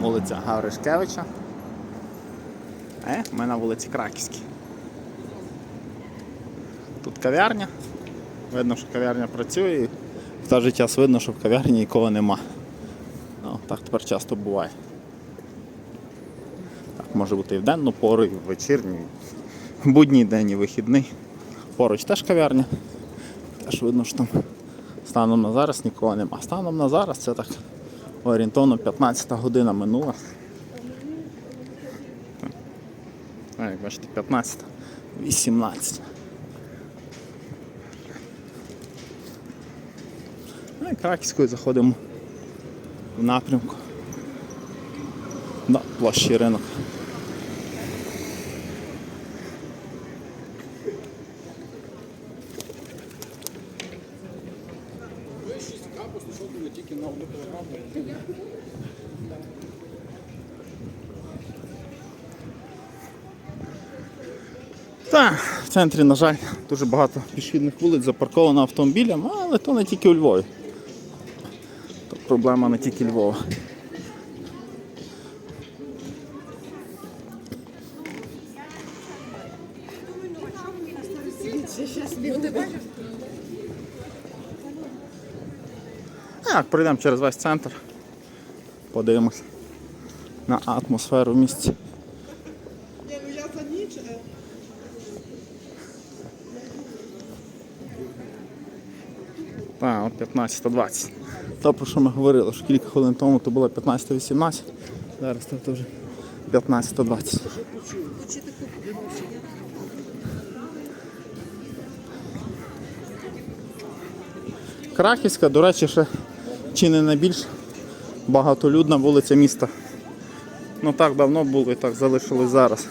вулиця Гавришкевича. Е, ми на вулиці Краківській. Тут кав'ярня. Видно, що кав'ярня працює, і в той же час видно, що в кав'ярні нікого нема. Ну, так тепер часто буває. Так може бути і в денну пору, і в вечірню, будній день, і вихідний. Поруч теж кав'ярня. Теж видно, що там станом на зараз нікого нема. Станом на зараз це так орієнтовно 15 година минула. А, як бачите, 15, 18. Ну і Краківською заходимо в напрямку. Да, площі ринок. Так, в центрі, на жаль, дуже багато пішохідних вулиць запарковано автомобілями, але то не тільки у Львові. То проблема не тільки Львова. Так, пройдемо через весь центр. Подивимось на атмосферу в місті. Ні, ну я за ніч. е, Так, 15-20. То, про що ми говорили, що кілька хвилин тому то було 15-18, зараз то вже 15-20. Краківська, до речі, ще чи не найбільш багатолюдна вулиця міста. Ну так давно було і так залишилось зараз.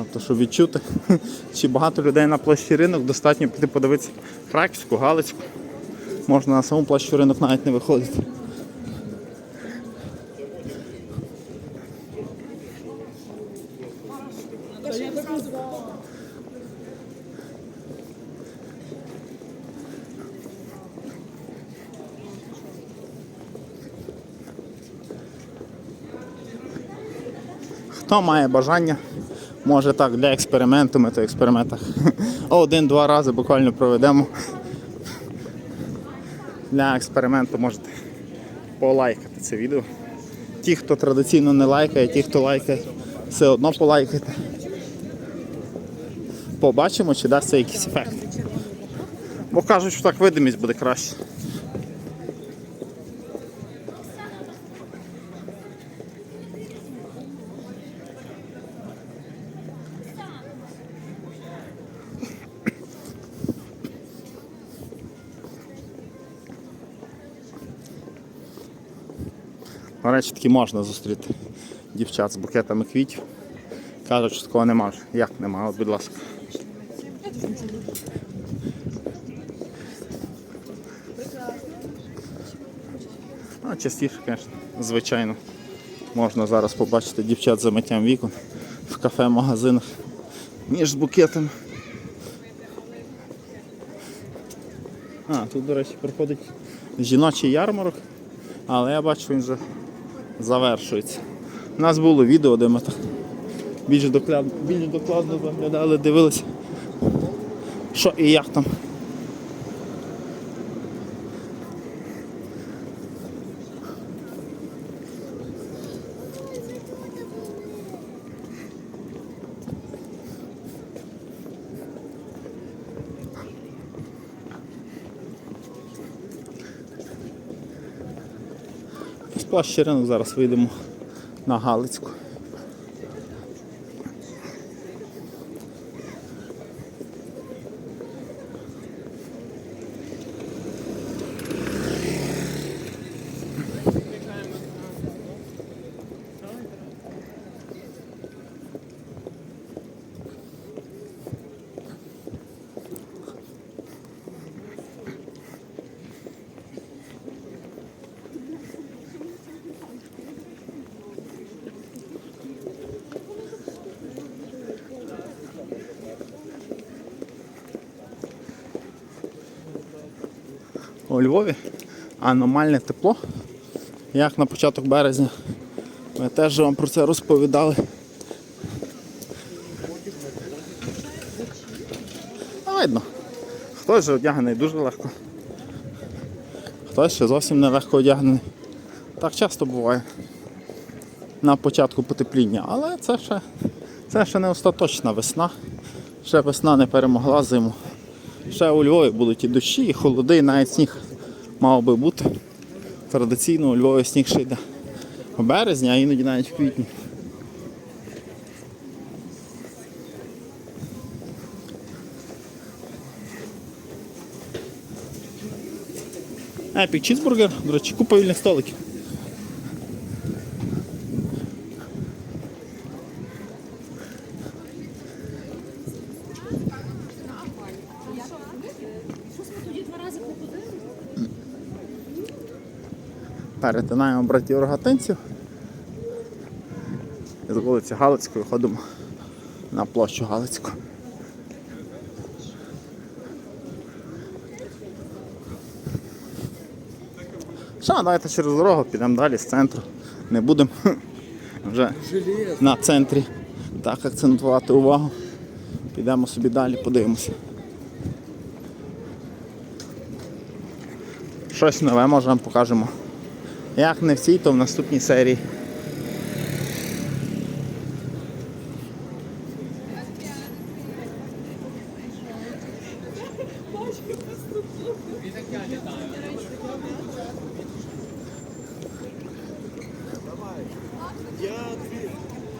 Тобто, щоб відчути, чи багато людей на площі ринок, достатньо піти подивитися Краківську, Галицьку. Можна на саму площу ринок навіть не виходити. Хто має бажання, може так для експерименту, ми то експериментах один-два рази буквально проведемо. Для експерименту можете полайкати це відео. Ті, хто традиційно не лайкає, ті, хто лайкає, все одно полайкайте. Побачимо, чи дасть це якийсь ефект. Бо кажуть, що так видимість буде краще. Речі, таки можна зустріти дівчат з букетами квітів. Кажуть, що такого нема. Як нема? От, будь ласка. А частіше, звісно, звичайно. Можна зараз побачити дівчат за миттям вікон в кафе, магазинах, ніж з букетами. А, тут, до речі, проходить жіночий ярмарок, але я бачу, він вже завершується. У нас було відео, де ми так більш докладно, більш докладно заглядали, дивилися, що і як там. З площі ринок зараз вийдемо на Галицьку. У Львові аномальне тепло як на початок березня. Ми теж вам про це розповідали. А видно. Хтось же одягнений дуже легко. Хтось ще зовсім не легко одягнений. Так часто буває на початку потепління, але це ще, це ще не остаточна весна. Ще весна не перемогла зиму. Ще у Львові будуть і дощі, і холоди, і навіть сніг мав би бути. Традиційно у Львові сніг ще йде в березні, а іноді навіть в квітні. Епік чізбургер, до речі, купа вільних столиків. Перетинаємо братів рогатинців. З вулиці Галицької ходимо на площу Галицьку. Що, давайте через дорогу підемо далі з центру. Не будемо вже на центрі так акцентувати увагу. Підемо собі далі, подивимося. Щось нове може вам покажемо. Як не в цій, то в наступній серії.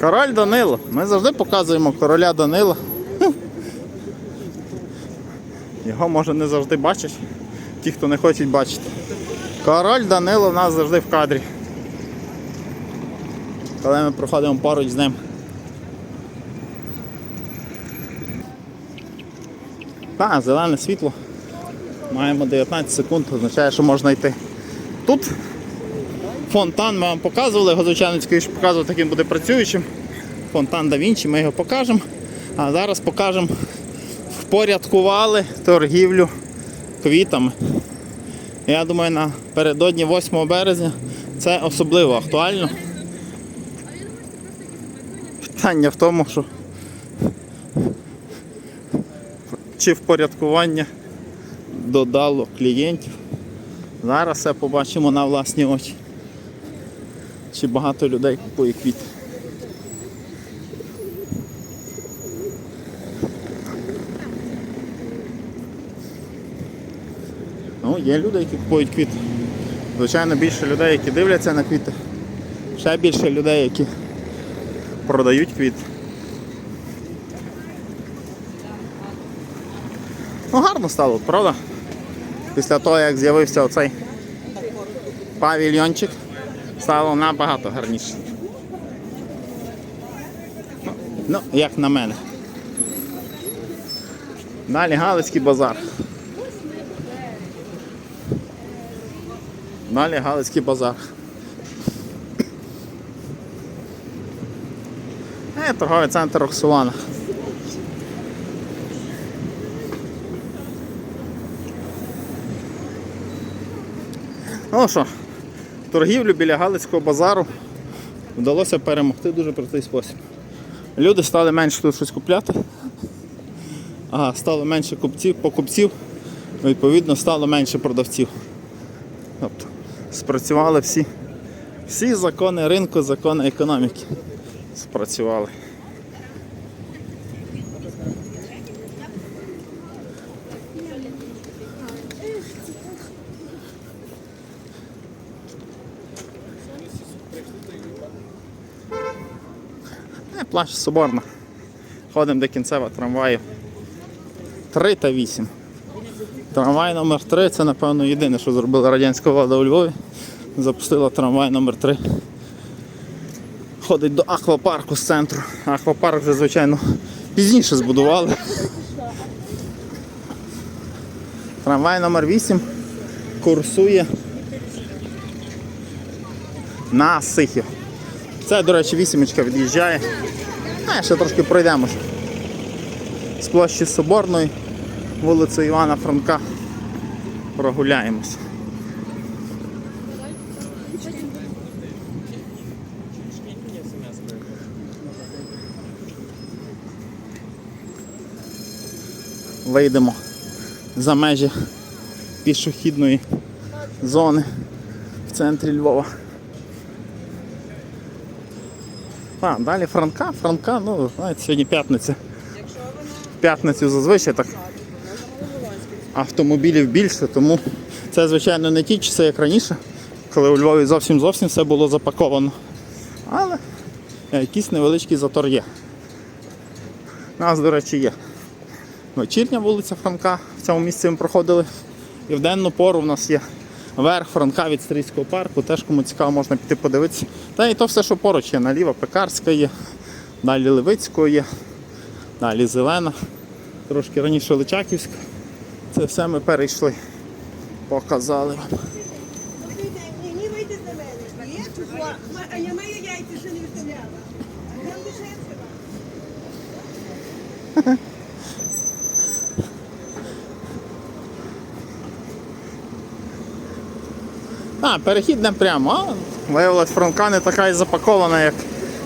Король Данило. Ми завжди показуємо короля Данила. Його може не завжди бачать, ті, хто не хочуть бачити. Король Данило в нас завжди в кадрі. Коли ми проходимо поруч з ним. Так, зелене світло. Маємо 19 секунд, означає, що можна йти. Тут фонтан ми вам показували, його звичайно скоріше показувати, як він буде працюючим. Фонтан да Вінчі, ми його покажемо. А зараз покажемо, впорядкували торгівлю квітами. Я думаю, напередодні 8 березня це особливо актуально. Питання в тому, що чи впорядкування додало клієнтів. Зараз все побачимо на власні очі. Чи багато людей купує квіти. Є люди, які купують квіти. Звичайно, більше людей, які дивляться на квіти. Ще більше людей, які продають квіти. Ну, гарно стало, правда? Після того, як з'явився оцей павільйончик, стало набагато гарніше. Ну, Ну, як на мене. Далі Галицький базар. Далі Галицький базар. Е, торговий центр Роксолана. Ну що, торгівлю біля Галицького базару вдалося перемогти дуже простий спосіб. Люди стали менше тут щось купляти, а стало менше купців, покупців, відповідно стало менше продавців. Спрацювали всі, всі закони ринку, закони економіки. Спрацювали. Е, Площа Соборна. Ходимо до кінцева трамваю. 3 та 8. Трамвай номер 3 це, напевно, єдине, що зробила радянська влада у Львові. Запустила трамвай номер 3 Ходить до аквапарку з центру. Аквапарк вже, звичайно, пізніше збудували. Трамвай номер 8 курсує на Сихів. Це, до речі, вісімочка від'їжджає. А, ще трошки пройдемося. З площі Соборної, Вулиця Івана Франка. Прогуляємось. Вийдемо за межі пішохідної зони в центрі Львова. А, Далі Франка, Франка, ну, знаєте, сьогодні п'ятниця. В п'ятницю зазвичай так автомобілів більше, тому це, звичайно, не ті часи, як раніше, коли у Львові зовсім зовсім все було запаковано. Але якийсь невеличкий затор є. Нас, до речі, є. Вечірня вулиця Франка, в цьому місці ми проходили. І в денну пору в нас є верх Франка від Стрийського парку. Теж кому цікаво, можна піти подивитися. Та і то все, що поруч є. Наліво Пекарська є, далі Левицького є, далі Зелена, трошки раніше Личаківська. Це все ми перейшли. Показали вам. А я маю яйця, що не виставляла. Там лишається. А, а виявилось, Франка не така і запакована, як,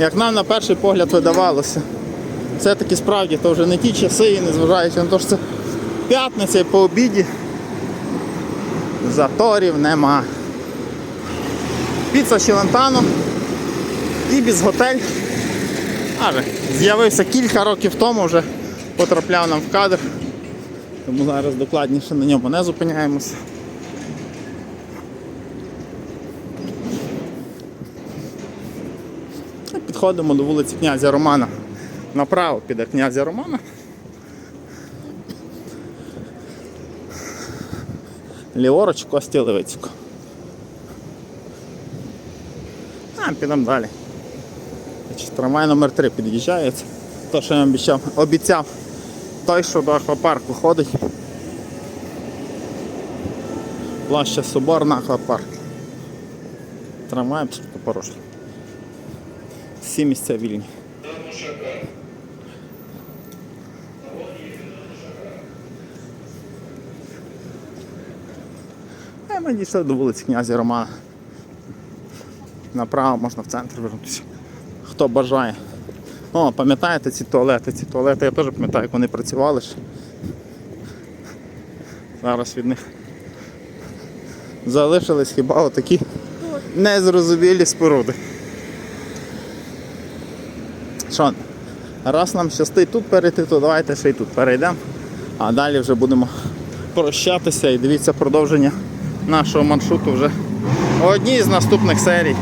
як нам на перший погляд видавалося. Все-таки справді то вже не ті часи, і незважаючи на те, що це п'ятниця і по обіді. Заторів нема. Піца Челентано, Ібіс готель. Аже, з'явився кілька років тому, вже потрапляв нам в кадр. Тому зараз докладніше на ньому не зупиняємося. Підходимо до вулиці князя Романа. Направо піде князя Романа. Ліворуч Кості Левицько. А, підемо далі. Трамвай номер 3 під'їжджає. То, що я обіцяв, обіцяв. Той, що до аквапарку ходить. Площа Соборна аквапарк. Трамвай абсолютно порожній. Всі місця вільні. Ми дійшли до вулиці князя Романа. Направо можна в центр вернутися. Хто бажає. О, пам'ятаєте ці туалети? Ці туалети я теж пам'ятаю, як вони працювали. ще. Зараз від них залишились хіба отакі незрозумілі споруди. Що, раз нам щастить тут перейти, то давайте ще й тут перейдемо. А далі вже будемо прощатися і дивіться продовження нашого маршруту вже в одній з наступних серій.